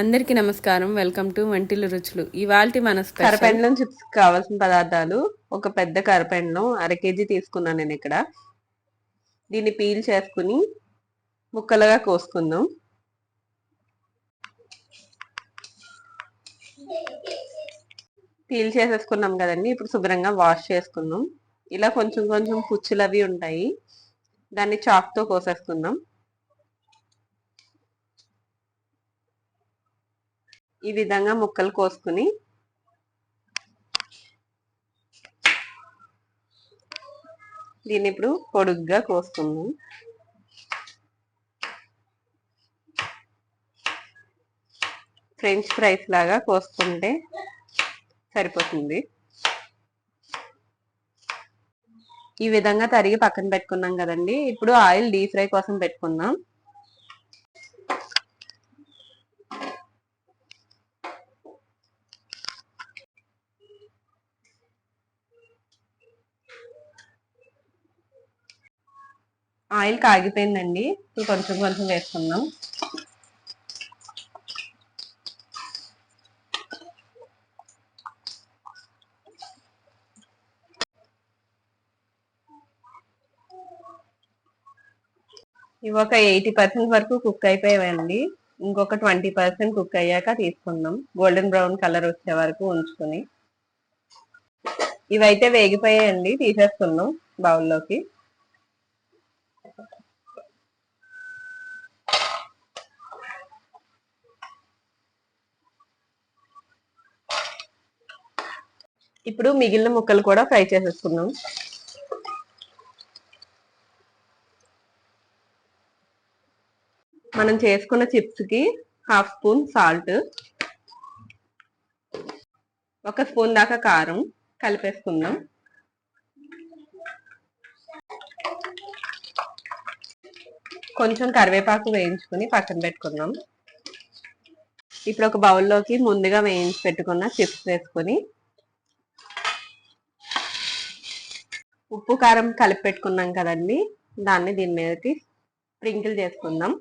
అందరికీ నమస్కారం. Welcome to వంటిల రుచులు. ఇవాల్టి మన కరపెండలం చిప్స్ కావాల్సిన పదార్థాలు ఒక పెద్ద కరపెండలం అర కేజీ తీసుకున్నాను నేను ఇక్కడ. దీన్ని పీల్ చేసుకుని ముక్కలుగా కోసుకుందాం. పీల్ చేసేసుకున్నాం కదండి. ఇప్పుడు శుభ్రంగా వాష్ చేసుకుందాం. ఇలా కొంచెం కొంచెం పుచ్చులు అవి ఉంటాయి. దాన్ని చాక్తో కోసేసుకుందాం. ఈ విధంగా ముక్కలు కోసుకుని దీన్ని ఇప్పుడు పొడుగ్గా కోసుకుందాం. ఫ్రెంచ్ ఫ్రైస్ లాగా కోసుకుంటే సరిపోతుంది. ఈ విధంగా తరిగి పక్కన పెట్టుకున్నాం కదండి. ఇప్పుడు ఆయిల్ డీప్ ఫ్రై కోసం పెట్టుకుందాం. ఆయిల్ కాగిపోయిందండి. కొంచెం కొంచెం వేసుకుందాం. ఇవి ఒక ఎయిటీ పర్సెంట్ వరకు కుక్ అయిపోయాయండి. ఇంకొక ట్వంటీ పర్సెంట్ కుక్ అయ్యాక తీసుకుందాం. గోల్డెన్ బ్రౌన్ కలర్ వచ్చే వరకు ఉంచుకొని. ఇవైతే వేగిపోయాయండి. తీసేసుకుందాం బౌల్లోకి. ఇప్పుడు మిగిలిన ముక్కలు కూడా ఫ్రై చేసేసుకున్నాం మనం చేసుకున్న చిప్స్కి హాఫ్ స్పూన్ సాల్ట్ ఒక స్పూన్ దాకా కారం కలిపేసుకుందాం. కొంచెం కరివేపాకు వేయించుకుని పక్కన పెట్టుకుందాం. ఇప్పుడు ఒక బౌల్లోకి ముందుగా వేయించి పెట్టుకున్న చిప్స్ వేసుకొని ఉప్పు కారం కలిపి పెట్టుకున్నాం కదండి. దాన్ని దీని మీదకి స్ప్రింకిల్ చేసుకుందాం.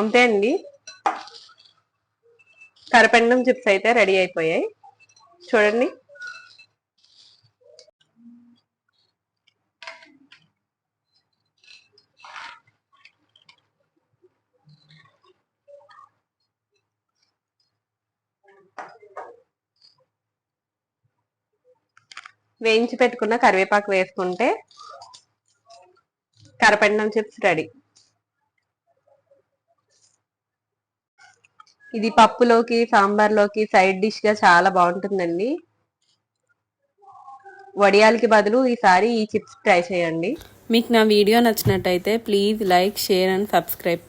అంతే అండి. కరపెండం చిప్స్ అయితే రెడీ అయిపోయాయి. చూడండి. వేయించి పెట్టుకున్న కరివేపాకు వేసుకుంటే కరపెండం చిప్స్ రెడీ. ఇది పప్పులోకి సాంబార్లోకి సైడ్ డిష్గా చాలా బాగుంటుందండి. వడియాలకి బదులు ఈసారి ఈ చిప్స్ ట్రై చేయండి. మీకు నా వీడియో నచ్చినట్టయితే please like share and subscribe.